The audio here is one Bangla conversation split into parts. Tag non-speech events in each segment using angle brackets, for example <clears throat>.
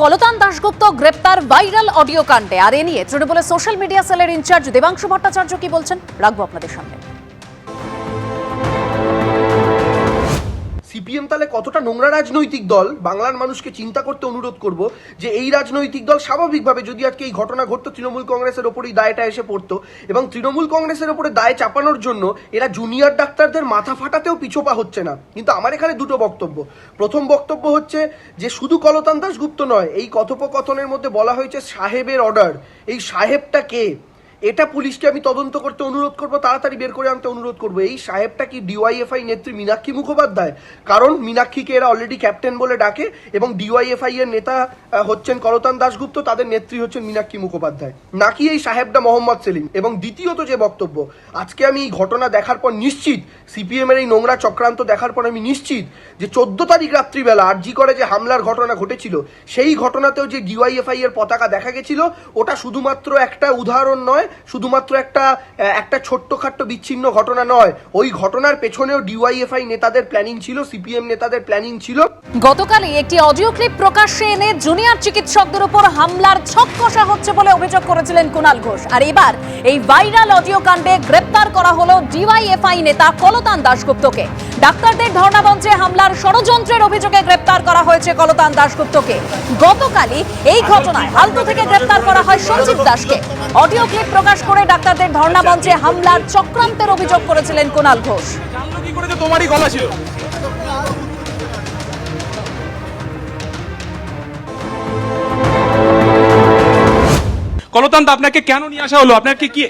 গলতান দাশগুপ্ত গ্রেপ্তার ভাইরাল অডিও কাণ্ডে। আর এ নিয়ে তৃণমূলের সোশ্যাল মিডিয়া সেলের ইনচার্জ দেবাংশু ভট্টাচার্য কি বলছেন? রাখব আপনাদের সামনে সিপিএম তাহলে কতটা নোংরা রাজনৈতিক দল? বাংলার মানুষকে চিন্তা করতে অনুরোধ করব যে এই রাজনৈতিক দল স্বাভাবিকভাবে যদি আজকে এই ঘটনা ঘটতো, তৃণমূল কংগ্রেসের ওপরেই দায়টা এসে পড়তো এবং তৃণমূল কংগ্রেসের ওপরে দায় চাপানোর জন্য এরা জুনিয়র ডাক্তারদের মাথা ফাটাতেও পিছোপা হচ্ছে না। কিন্তু আমার এখানে দুটো বক্তব্য। প্রথম বক্তব্য হচ্ছে যে শুধু কলতান দাশগুপ্ত নয়, এই কথোপকথনের মধ্যে বলা হয়েছে সাহেবের অর্ডার এই সাহেবটা কে? এটা পুলিশকে আমি তদন্ত করতে অনুরোধ করব, তাড়াতাড়ি বের করে আনতে অনুরোধ করব। এই সাহেবটা কি ডিওয়াইএফআই নেত্রী মীনাক্ষী মুখোপাধ্যায়? কারণ মীনাক্ষীকে এরা অলরেডি ক্যাপ্টেন বলে ডাকে এবং ডিওয়াইএফআই এর নেতা হচ্ছেন করতান দাশগুপ্ত, তাদের নেত্রী হচ্ছেন মীনাক্ষী মুখোপাধ্যায়। নাকি এই সাহেবটা মোহাম্মদ সেলিম? এবং দ্বিতীয়ত যে বক্তব্য, আজকে আমি এই ঘটনা দেখার পর নিশ্চিত, সিপিএম এর এই নোংরা চক্রান্ত দেখার পর আমি নিশ্চিত যে চোদ্দ তারিখ রাত্রিবেলা আরজি করে যে হামলার ঘটনা ঘটেছিল, সেই ঘটনাতেও যে ডিওয়াইএফআই এর পতাকা দেখা গেছিল, ওটা শুধুমাত্র একটা উদাহরণ নয় শুধুমাত্র একটা একটা ছোট্টখাট্ট বিচ্ছিন্ন ঘটনা নয়, ওই ঘটনার পেছনেও ডিওয়াইএফআই নেতাদের প্ল্যানিং ছিল সিপিএম নেতাদের প্ল্যানিং ছিল। গতকালই একটি অডিও ক্লিপ প্রকাশ্যে এনে জুনিয়র চিকিৎসকদের উপর হামলার ছক কষা হচ্ছে বলে অভিযোগ করেছিলেন কুণাল ঘোষ। আর এবার এই ভাইরাল অডিও কাণ্ডে গ্রেপ্তার করা হলো ডিওয়াইএফআই নেতা কলতান দাশগুপ্তকে। ডাক্তারদের ধর্ণামঞ্চে হামলার ষড়যন্ত্রের অভিযোগে গ্রেপ্তার করা হয়েছে কলতান দাশগুপ্তকে। গতকালই এই ঘটনায় হালতু থেকে গ্রেপ্তার করা হয় সঞ্জীব দাসকে অডিও ক্লিপ প্রকাশ করে ডাক্তারদের ধর্ণামঞ্চে হামলার চক্রান্তের অভিযোগ করেছিলেন কুণাল ঘোষ। তোমারই গলা ছিল? কলতান্ত আপনাকে কেন নিয়ে আসা হলো? আপনাকে কি?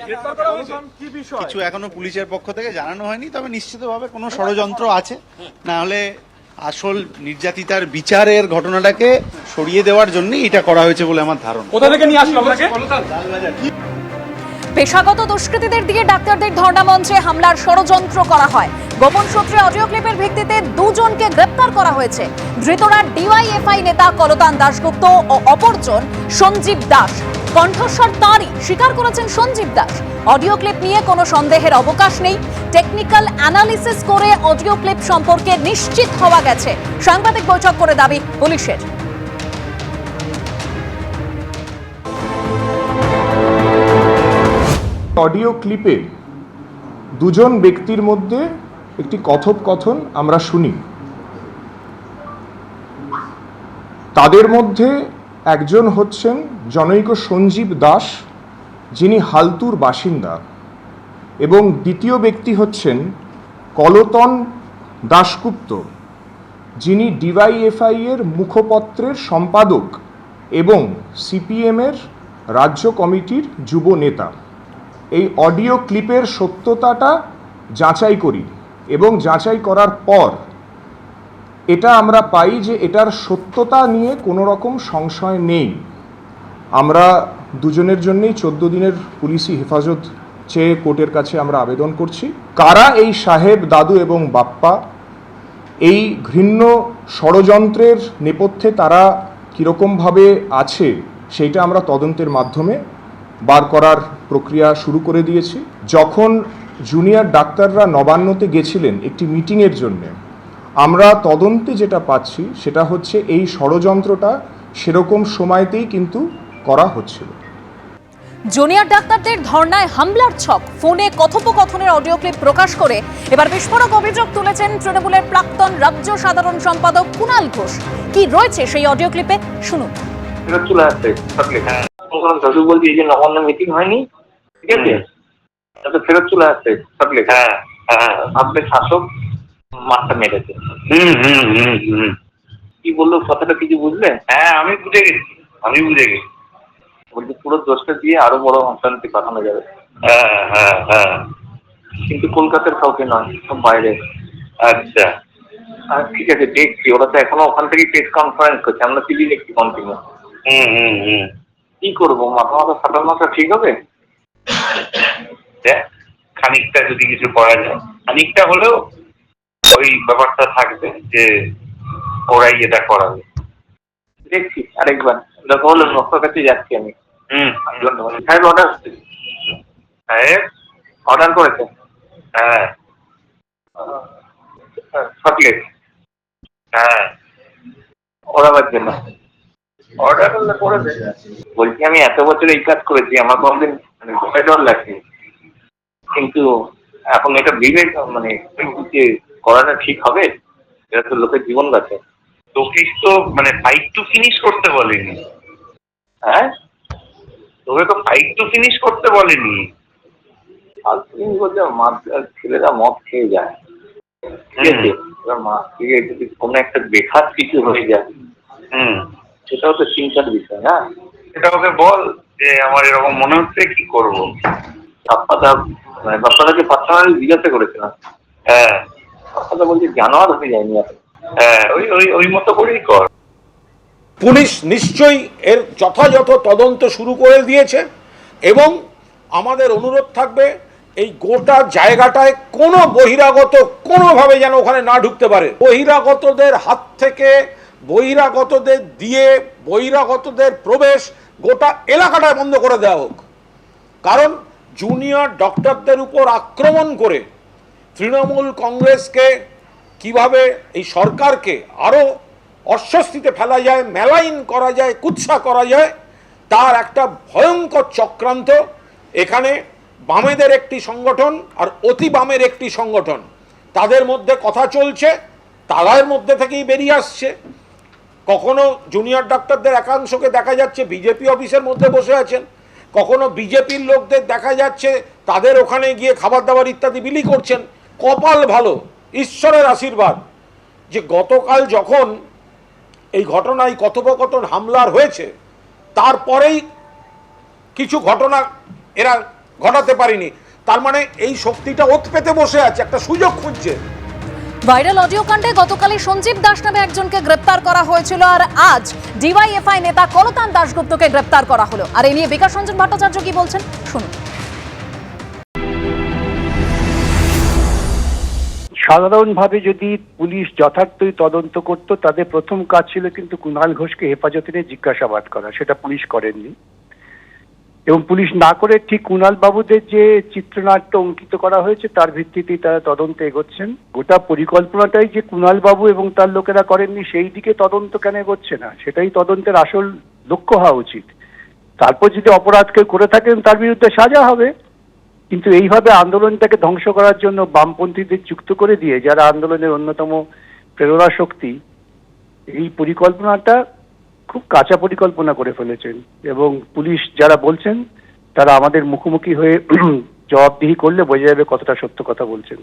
কিছু এখনও পুলিশের পক্ষ থেকে জানানো হয়নি তবে নিশ্চিতভাবে কোনো ষড়যন্ত্র আছে। না হলে আসল নির্যাতিতার বিচারের ঘটনাটাকে সরিয়ে দেওয়ার জন্যই এটা করা হয়েছে বলে আমার ধারণা। কোথা থেকে নিয়ে আসলো আপনাকে? পেশাগত দুষ্কৃতীদের দিয়ে ডাক্তারদের ধর্ণামঞ্চে হামলার ষড়যন্ত্র করা হয়। গোপন সূত্রে অডিও ক্লিপের ভিত্তিতে দুজনকে গ্রেপ্তার করা হয়েছে। ধৃতরা ডিওয়াইএফআই নেতা কলতান দাশগুপ্ত ও অপরজন সঞ্জীব দাস কণ্ঠস্বর তাঁরই, স্বীকার করেছেন সঞ্জীব দাস অডিও ক্লিপ নিয়ে কোনো সন্দেহের অবকাশ নেই। টেকনিক্যাল অ্যানালিসিস করে অডিও ক্লিপ সম্পর্কে নিশ্চিত হওয়া গেছে। সাংবাদিক বৈঠক করে দাবি পুলিশের। অডিও ক্লিপে দুজন ব্যক্তির মধ্যে একটি কথোপকথন আমরা শুনি। তাদের মধ্যে একজন হচ্ছেন জনৈক সঞ্জীব দাস, যিনি হালতুর বাসিন্দা, এবং দ্বিতীয় ব্যক্তি হচ্ছেন কলতন দাশগুপ্ত, যিনি ডিওয়াইএফআই এর মুখপত্রের সম্পাদক এবং সিপিএমের রাজ্য কমিটির যুব নেতা। এই অডিও ক্লিপের সত্যতাটা যাচাই করি এবং যাচাই করার পর এটা আমরা পাই যে এটার সত্যতা নিয়ে কোনো রকম সংশয় নেই। আমরা দুজনের জন্যই চোদ্দ দিনের পুলিশি হেফাজত চেয়ে কোর্টের কাছে আমরা আবেদন করছি। কারা এই সাহেব, দাদু এবং বাপ্পা, এই ঘৃণ্য ষড়যন্ত্রের নেপথ্যে তারা কীরকমভাবে আছে, সেইটা আমরা তদন্তের মাধ্যমে বার করার প্রক্রিয়া শুরু করে দিয়েছি। যখন জুনিয়র ডাক্তাররা নবান্নতে গেছিলেন একটি মিটিংয়ের জন্যে আমরা তদন্তে যেটা পাচ্ছি সেটা হচ্ছে এই ষড়যন্ত্রটা সেরকম সময়তেই কিন্তু করা হচ্ছিল। জুনিয়র ডাক্তারদের ধর্নায় হামলার ছক ফোনে কথোপকথনের অডিও ক্লিপ প্রকাশ করে এবার বিস্ফোরক অভিযোগ তুলেছেন তৃণমূলের প্রাক্তন রাজ্য সাধারণ সম্পাদক কুণাল ঘোষ। কি রয়েছে সেই অডিও ক্লিপে শুনুন। ফেরত চলে আসছে। হ্যাঁ। বলছি এই যে নবান্ন মিটিং হয়নি ঠিক আছে? তাতে ফেরত চলে আসছে থাকলে হ্যাঁ হ্যাঁ। আপনার শাসক মাথা মেরেছে। হুম হুম হুম হুম। কি বলল কথাটা কিছু বুঝলে? হ্যাঁ আমি বুঝে গেছি আমি বুঝে গেছি। বলছি পুরো দোষটা দিয়ে আরও বড় অশান্তি পাঠানো যাবে। হ্যাঁ হ্যাঁ হ্যাঁ। কিন্তু কলকাতার কাউকে নয় সব বাইরে। আচ্ছা। ঠিক আছে দেখছি ওরা তো এখনও ওখান থেকে প্রেস কনফারেন্স করছে আমরা টিভি দেখছি কন্টিনিউ হুম হুম হুম। কি করব মাথা মাথা মাথা ঠিক হবে? দেখ খানিকটা যদি কিছু করা যায়। খানিকটা হলেও ওই ব্যাপারটা থাকবে যে ওরাই এটা করাবে। দেখছি আরেকবার। দেখো হলো নকশার কাছে যাচ্ছি আমি। হুম। ধন্যবাদ। সাহেব অর্ডার সাহেব? অর্ডার করেছে? হ্যাঁ। চকলেট হ্যাঁ। ওড়াবার জন্য। অর্ডার করলে করে দে বলছি আমি এত বছর এই কাজ করেছি আমার কোনদিন মানে ভয় ডর লাগছে কিন্তু এখন এটা বিবেক মানে করাটা ঠিক হবে? এটা তো লোকের জীবন গেছে তোকে তো মানে ফাইট টু ফিনিশ করতে বলেনি। হ্যাঁ? তোকে তো ফাইট টু ফিনিশ করতে বলেনি। বলছো ছেলেরা মদ খেয়ে যায়। ঠিক আছে? এবার মা থেকে যদি কোনো একটা বেখাত কিছু হয়ে যায় হুম। সেটাও তো চিন্তার বিষয় না? সেটা ওকে বল যে আমার এরকম মনে হচ্ছে কি করব? মানে বাপ্পাদাকে পার্সোনালি জিজ্ঞাসা করেছিলাম। হ্যাঁ। বাপ্পাদা বলছে জানোয়ার হয়ে যায়নি হ্যাঁ ওই ওই ওই মতো করেই কর। পুলিশ নিশ্চয়ই এর যথাযথ তদন্ত শুরু করে দিয়েছে এবং আমাদের অনুরোধ থাকবে এই গোটা জায়গাটায় কোনো বহিরাগত কোনোভাবে যেন ওখানে না ঢুকতে পারে। বহিরাগতদের হাত থেকে বহিরাগতদের দিয়ে বহিরাগতদের প্রবেশ গোটা এলাকাটায় বন্ধ করে দেওয়া হোক। কারণ জুনিয়র ডক্টরদের উপর আক্রমণ করে তৃণমূল কংগ্রেসকে কীভাবে এই সরকারকে আরও অস্বস্তিতে ফেলা যায়, মেলাইন করা যায়, কুৎসা করা যায়, তার একটা ভয়ঙ্কর চক্রান্ত। এখানে বামেদের একটি সংগঠন আর অতি বামের একটি সংগঠন। তাদের মধ্যে কথা চলছে তাদের মধ্যে থেকেই বেরিয়ে আসছে। কখনো জুনিয়র ডাক্তারদের একাংশকে দেখা যাচ্ছে বিজেপি অফিসের মধ্যে বসে আছেন। কখনো বিজেপির লোকদের দেখা যাচ্ছে, তাদের ওখানে গিয়ে খাবার দাবার ইত্যাদি বিলি করছেন। কপাল ভালো, ঈশ্বরের আশীর্বাদ। যে গতকাল যখন এই ঘটনায় কথোপকথন হামলার হয়েছে, তারপরেই কিছু ঘটনা এরা ঘটাতে পারেনি। তার মানে এই শক্তিটা ওত পেতে বসে আছে, একটা সুযোগ খুঁজছে। ভাইরাল অডিও কাণ্ডে গতকালই সঞ্জীব দাস নামে একজনকে গ্রেপ্তার করা হয়েছিল আর আজ ডিওয়াইএফআই নেতা কলতান দাশগুপ্তকে গ্রেপ্তার করা হলো। আর এ নিয়ে বিকাশ রঞ্জন ভট্টাচার্য কি বলছেন শুনুন। সাধারণভাবে যদি পুলিশ যথার্থই তদন্ত করত, তাদের প্রথম কাজ ছিল কিন্তু কুণাল ঘোষকে হেফাজতে নিয়ে জিজ্ঞাসাবাদ করা, সেটা পুলিশ করেননি। এবং পুলিশ না করে ঠিক কুণাল বাবুদের যে চিত্রনাট্য অঙ্কিত করা হয়েছে, তার ভিত্তিতেই তারা তদন্ত এগোচ্ছেন। গোটা পরিকল্পনাটাই যে কুণাল বাবু এবং তার লোকেরা করেননি, সেই দিকে তদন্ত কেন এগোচ্ছে না? সেটাই তদন্তের আসল লক্ষ্য হওয়া উচিত। তারপর যদি অপরাধ কেউ করে থাকেন তার বিরুদ্ধে সাজা হবে। কিন্তু এইভাবে আন্দোলনটাকে ধ্বংস করার জন্য বামপন্থীদের যুক্ত করে দিয়ে, যারা আন্দোলনের অন্যতম প্রেরণা শক্তি, এই পরিকল্পনাটা খুব কাঁচা পরিকল্পনা করে ফেলেছেন এবং পুলিশ যারা বলছেন, তারা আমাদের মুখোমুখি হয়ে <clears throat> জবাবদিহি করলে বোঝা যাবে কতটা সত্য কথা বলছেন।